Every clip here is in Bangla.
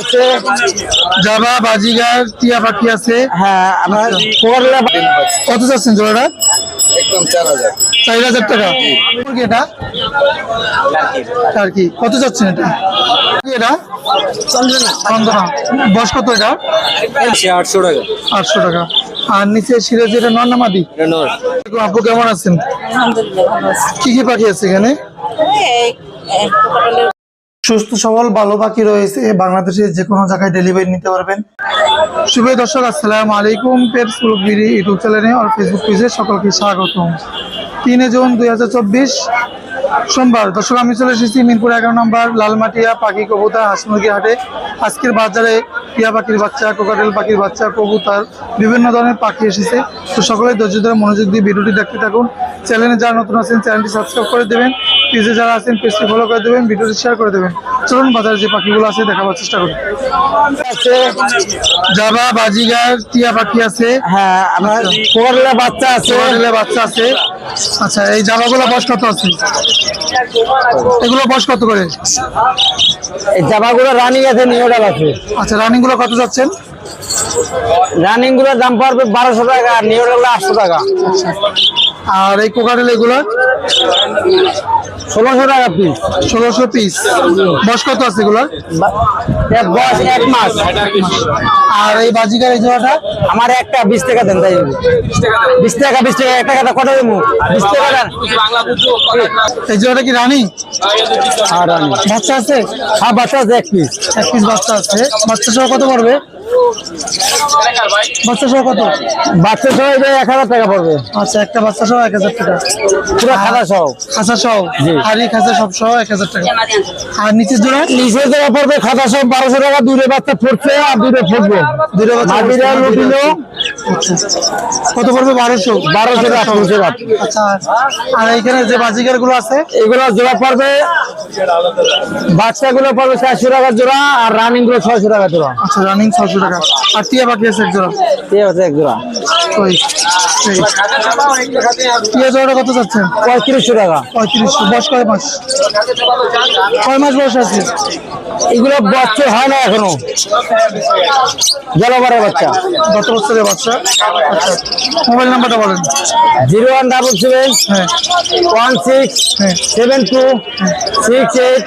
আছে জাবা বাজিগার টিয়া পাখি আছে। হ্যাঁ আমার করলে কত চাচ্ছেন জোড়াটা? একদম চার হাজার। চার হাজার টাকা। এটা? আর কি কত চাচ্ছেন এটা? কি এটা? চন্দনা বয়স কত এটা? আটশো টাকা। আটশো টাকা। আর নিচে সিরাজ এটা আপু কেমন আছেন? কি কি পাখি আছে এখানে? সুস্থ, সবল, ভালো পাখি রয়েছে। বাংলাদেশের যে কোনো জায়গায় ডেলিভারি নিতে পারবেন। শুভ দর্শক, আসসালাম আলাইকুম। পেটস বিড়ি ইউটিউব চ্যানেলে আর ফেসবুক পেজে সকলকে স্বাগতম। তিনে জুন দুই হাজার চব্বিশ সোমবার। দর্শক, আমি চলে এসেছি মিরপুর এগারো নম্বর লালমাটিয়া পাখি কবুতর হাঁস মুরগি হাটে। আজকের বাজারে টিয়া পাখির বাচ্চা কোকাটেল পাখির বাচ্চা, কবুতর, বিভিন্ন ধরনের পাখি এসেছে। তো সকলে ধৈর্য ধরে মনোযোগ দিয়ে ভিডিওটি দেখতে থাকুন। চ্যানেলে যারা নতুন আছেন চ্যানেলটি সাবস্ক্রাইব করে দেবেন। পেজে যারা আছেন পেজটি ফলো করে দেবেন ভিডিওটি শেয়ার করে দেবেন। চলুন বাজারে যে পাখিগুলো আছে দেখাবার চেষ্টা করুন আছে জাবা বাজিগার টিয়া পাখি আছে। হ্যাঁ আমার করলে বাচ্চা আছে। বাচ্চা আছে। আচ্ছা এই জামাগুলো বয়স কত আছে? এগুলো বয়স কত করে? এই জামাগুলো রানিং আছে নিউডাল আছে। আচ্ছা রানিংগুলো কত যাচ্ছেন? রানিংগুলোর দাম পড়বে বারোশো টাকা আর নিউডাল আটশো টাকা। আর এই কোকাটেল এগুলো? ষোলোশো টাকা পিস ষোলোশো পিস বয়স কত আছে এগুলো? বয়স এক মাস। আর এই বাজিকার এই জোড়াটা? আমার একটা বিশ টাকা দেন তাই বিশ টাকা বিশ টাকা এক টাকা কত দেবো? বিশ টাকা দেন। এই জোড়াটা কি রানিং? আর রানিং। বাচ্চা আছে? হ্যাঁ বাচ্চা আছে এক পিস এক পিস বাচ্চা আছে। বাচ্চা সহ কত পড়বে? বাচ্চা সহ কত? বাচ্চা সহ এক হাজার টাকা পড়বে। আচ্ছা একটা বাচ্চা সহ এক হাজার টাকা। পুরো খাতা সহ। খাঁচা সহ। এক হাজার টাকা। আর নিচের জোড়া? নিচে দেওয়া পড়বে খাতা সহ বারোশো টাকা দূরে বাচ্চা ফুটছে আর দূরে ফুটবে দুটো বাচ্চা মাটিরা আচ্ছা। কত পড়বে? বারোশো। বারোশো টাকা আচ্ছা। আর এইখানে যে বাজিকারগুলো আছে? এগুলো জোড়া পড়বে বাচ্চাগুলো পড়বে চারশো টাকা জোড়া আর রানিংগুলো ছয়শো টাকা জোড়া। আচ্ছা রানিং ছশো টাকা। আর টিয়া বাকি আছে এক জোড়া? ঠিক আছে এক জোড়া। কত পঁয়ত্রিশশো টাকা। পঁয়ত্রিশশো। বয়স কয় মাস? কয় মাস বয়স আছে? এগুলো বাচ্চা হয় না এখনও। জলবারের বাচ্চা। গত বছরের বাচ্চা? আচ্ছা মোবাইল নাম্বারটা বলেন। জিরো ওয়ান ডাবল সেভেন হ্যাঁ। ওয়ান সিক্স হ্যাঁ। Seven two six eight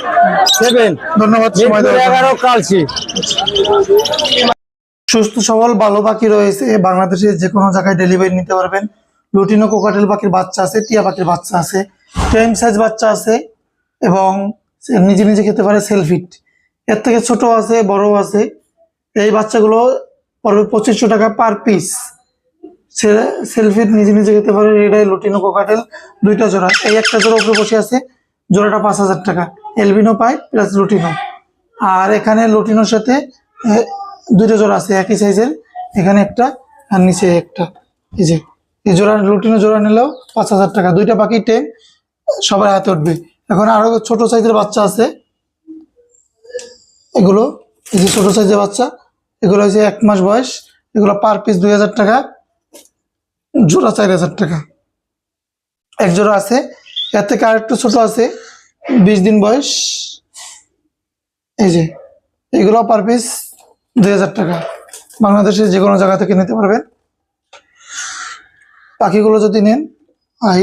seven. ধন্যবাদ। এগারো কালসি সুস্থ, সবল, ভালো পাখি রয়েছে। বাংলাদেশের যে কোনো জায়গায় ডেলিভারি নিতে পারবেন। লুটিনো কোকাটেল পাখির বাচ্চা আছে, টিয়া পাখির বাচ্চা আছে, টেম সাইজ বাচ্চা আছে, এবং নিজে নিজে খেতে পারে সেলফিট এর থেকে ছোট আছে বড় আছে। এই বাচ্চাগুলো পড়বে পঁচিশশো টাকা পার পিস সেলফিট নিজে নিজে খেতে পারে এটাই লুটিনো কোকাটেল দুইটা জোড়া। এই একটা জোড়া উপরে বসে আছে, জোড়াটা পাঁচ হাজার টাকা। এলবিনো পায় প্লাস লুটিনো আর এখানে লুটিনোর সাথে দুটো জোড়া আছে, একই সাইজের এখানে একটা আর নিচে একটা। এই যে, এই জোড়া লুটিনো জোড়া নিলেও পাঁচ হাজার টাকা। দুইটা পাখি টেম সবার হাতে উঠবে। এখন আরও ছোট সাইজের বাচ্চা আছে। এগুলো, এই যে ছোট সাইজের বাচ্চা, এগুলো হচ্ছে এক মাস বয়স। এগুলো পার পিস দুই হাজার টাকা, জোড়া চার হাজার টাকা। এক জোড়া আছে, এর থেকে আরেকটু ছোট আছে, বিশ দিন বয়স। এই যে, এগুলো পার পিস দুই হাজার টাকা। বাংলাদেশে যে কোনো জায়গা থেকে নিতে পারবেন। পাখিগুলো যদি নেন, আই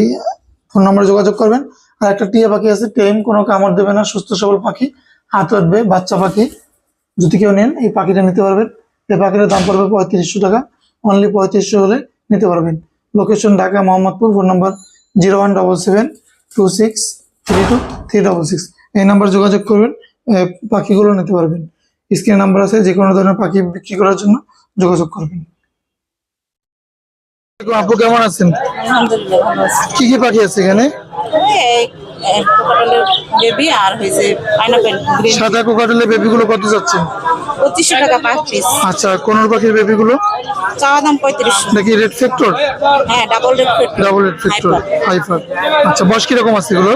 ফোন নম্বরে যোগাযোগ করবেন। আর একটা টিয়া পাখি আছে, টেম, কোনো কামড় দেবে না, সুস্থ সবল পাখি, হাত উঠবে বাচ্চা পাখি। যদি কেউ নেন, এই পাখিটা নিতে পারবেন। এই পাখিটার দাম পড়বে পঁয়ত্রিশশো টাকা। অনলি পঁয়ত্রিশশো হলে নিতে পারবেন। Location Dhaka, Mohammadpur phone number zero one double seven two six three two three double six এই নাম্বার যোগাযোগ করবেন পাখিগুলো নিতে পারবেন। স্ক্রিন নাম্বার আছে যে কোনো ধরনের পাখি বিক্রি করার জন্য যোগাযোগ করবেন। আপু কেমন আছেন? কি কি পাখি আছে এখানে? এই এই বেবি আর হয়েছে পাইনাপেল সাদা কোকাটেলের বেবিগুলো কত যাচ্ছে? পঁচিশশো টাকা পার পিস আচ্ছা কোনোর পাখির বেবিগুলো চাওয়া দাম পঁয়ত্রিশশো। নাকি রেড ফ্যাক্টর হ্যাঁ double red fit double red factor হাইফার আচ্ছা বয়স কীরকম আছে এগুলো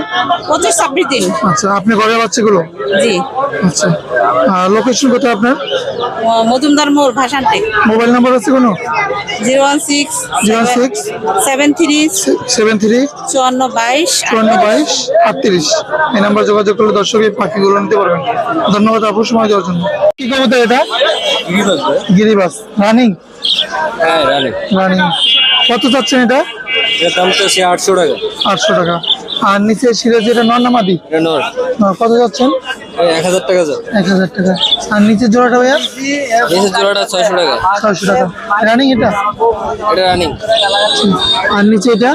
পঁচিশ ছাব্বিশ দিন। আচ্ছা আপনি ঘরে বাচ্চাগুলো? জি। আচ্ছা। লোকেশন কোথায় আপনার? মজুমদার মোড় ভাষান্তে মোবাইল নাম্বার আছে কোনো? Zero one six zero six seven three seven three চুয়ান্ন বাইশ চুয়ান্ন বাইশ আটত্রিশ। এই নাম্বার যোগাযোগ করলে দর্শক এই পাখিগুলো নিতে পারবেন। ধন্যবাদ আপু সময় দেওয়ার জন্য। কি কবুতর এটা? গিরিবাস রানিং হ্যাঁ রানিং কত চাচ্ছেন এটা? এর দাম তো সে আটশো টাকা। আটশো টাকা। আর নিচে সিরাজ এটা নর নামাদি কত যাচ্ছেন এক হাজার টাকা যাও এক হাজার টাকা। আর নিচে জোড়াটা ভাইয়া? নিচের জোড়াটা ছয়শো টাকা। ছয়শো টাকা। রানিং এটা? এটা রানিং আর নিচে এটা?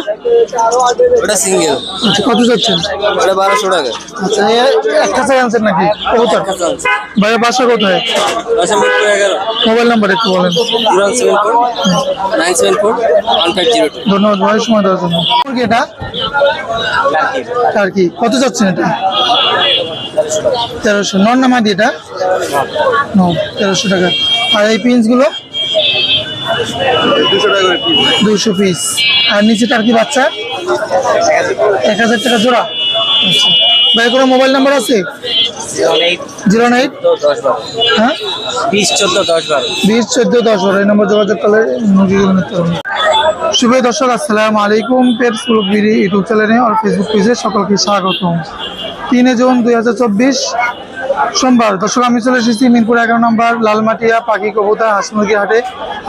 ওটা সিঙ্গেল আচ্ছা কত যাচ্ছেন? ওটা বারোশো টাকা। আচ্ছা এ এক আনছেন নাকি? কবুতর? ভাইয়া বাসা কোথায়? মিরপুর এগারো। মোবাইল নাম্বার একটু বলেন। Zero one seven four nine seven four one five zero ধন্যবাদ ভাই সময় দেওয়ার জন্য। এটা? আর কি কত যাচ্ছেন এটা? তেরোশো। নন না মাদি এটা? তেরোশো টাকা। আর এই পিসগুলো দুশো পিস আর নিচে তার কি বাচ্চা? এক হাজার টাকা জোড়া। আচ্ছা। ভাই কোনো মোবাইল নাম্বার আছে? জিরো নাইট হ্যাঁ? বিশ চোদ্দ দশ বারো। বিশ চোদ্দ দশ বারো এই নম্বর যোগাযোগ করলে নিতে শুভ দর্শক আসসালামু আলাইকুম। পেট সুলভগিরি ইউটিউব চ্যানেলে আর ফেসবুক পেজে সকলকে স্বাগতম। তিনে জুন দুই হাজার চব্বিশ সোমবার। দর্শক, আমি চলে এসেছি মিনপুর এগারো নম্বর লালমাটিয়া পাখি কবুতর হাসমুরগি হাটে।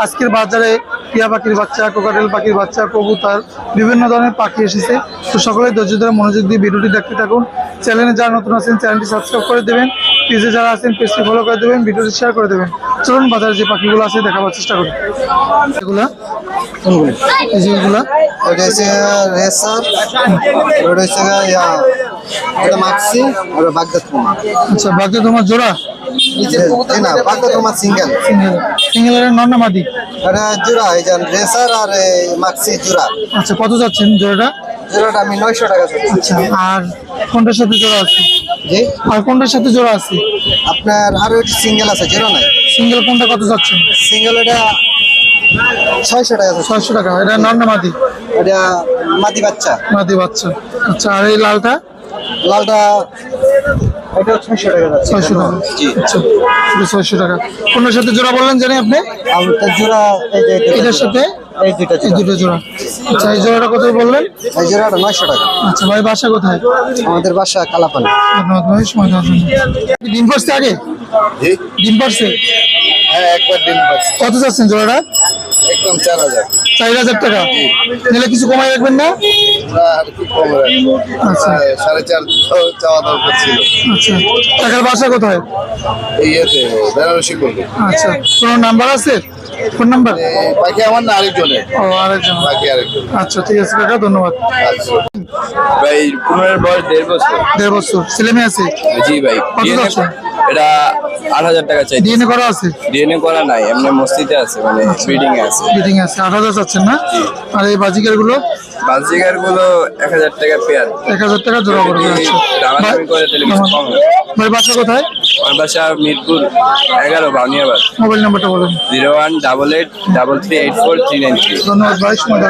আজকের বাজারে টিয়া পাখির বাচ্চা, কোকাটেল পাখির বাচ্চা, কবুতর, বিভিন্ন ধরনের পাখি এসেছে। তো সকলে ধৈর্য ধরে মনোযোগ দিয়ে ভিডিওটি দেখতে থাকুন। চ্যানেলে যারা নতুন আছেন, চ্যানেলটি সাবস্ক্রাইব করে দেবেন। পেজে যারা আছেন পেজটি ফলো করে দেবেন ভিডিওটি শেয়ার করে দেবেন। চলুন বাজারে যে পাখিগুলো আছে দেখাবার চেষ্টা করি। এগুলা? এই ওটা হচ্ছে রেসার ওটা হচ্ছে এটা মাক্সি আর বাগদাদ কুমা আচ্ছা জোড়া? না বাগদাদ সিঙ্গেল। সিঙ্গেল। সিঙ্গেলের এটা জোড়া এই রেসার আর মাক্সি জোড়া। আচ্ছা কত যাচ্ছেন জোড়াটা? জোড়াটা আমি নয়শো টাকা চাচ্ছি। আচ্ছা আর কোনটার সাথে জোড়া আছে। জি? আর কোনটার সাথে জোড়া আছে। আপনার আরও একটি সিঙ্গেল আছে জোড়া নাই? সিঙ্গেল কোনটা কত যাচ্ছেন সিঙ্গেল এটা ছয়শো টাকা ছয়শো টাকা। এটা এটা মাদি বাচ্চা। মাদি বাচ্চা। আচ্ছা আর এই লালটা? লালটা এটা ছয়শো টাকা যাচ্ছে। ছয়শো টাকা। জি। আচ্ছা ছয়শো টাকা। কোনটার সাথে জোড়া বললেন জানি আপনি? জোড়া এটার সাথে? এই দুটা এই দুটো জোড়া। আচ্ছা এই জোড়াটা কত বললেন? এই জোড়াটা নয়শো টাকা। আচ্ছা ভাই বাসা কোথায়? আমাদের বাসা কালাপানি। ধন্যবাদ ভাই সময় দেওয়ার জন্য। ডিম পারছে আগে? জি। ডিম পারছে হ্যাঁ একবার ডিম কত যাচ্ছেন জোড়াটা? একদম চার হাজার। চার হাজার টাকা। নিলে কিছু কমাই রাখবেন না? আর কি কম আচ্ছা। সাড়ে চার চাওয়া দরকার ছিল। আচ্ছা। টাকার বাসা কোথায়? এই ইয়েতে বেনারসি করবে। আচ্ছা। কোনো নাম্বার আছে? Phone number? বাকি আমার না আরেকজনের। ও আরেকজন। বাকি আরেকজন। আচ্ছা ঠিক আছে কাকা ধন্যবাদ। আচ্ছা। ভাই পুনরের বয়স দেড় বছর। দেড় বছর। ছেলে মেয়ে আছে? জি ভাই কত যাচ্ছে? এটা আট হাজার টাকা চাই ডিএনএ করা আছে? ডিএনএ করা নাই এমনি মস্তিতে আছে মানে ব্রিডিং এ আছে। বিডিং আছে। আট হাজার চাচ্ছেন না? আর এই বাজিকারগুলো বাজিগারগুলো এক হাজার টাকা পেয়ার এক হাজার টাকা জোড়া করবে আচ্ছা দামাদামি করে তাহলে কম হবে। ভাই বাসা কোথায়? আমার বাসা মিরপুর এগারো বাউনিয়াবাদ। মোবাইল নাম্বারটা বলুন। Zero one double eight double three eight four three nine three. ধন্যবাদ ভাই সময়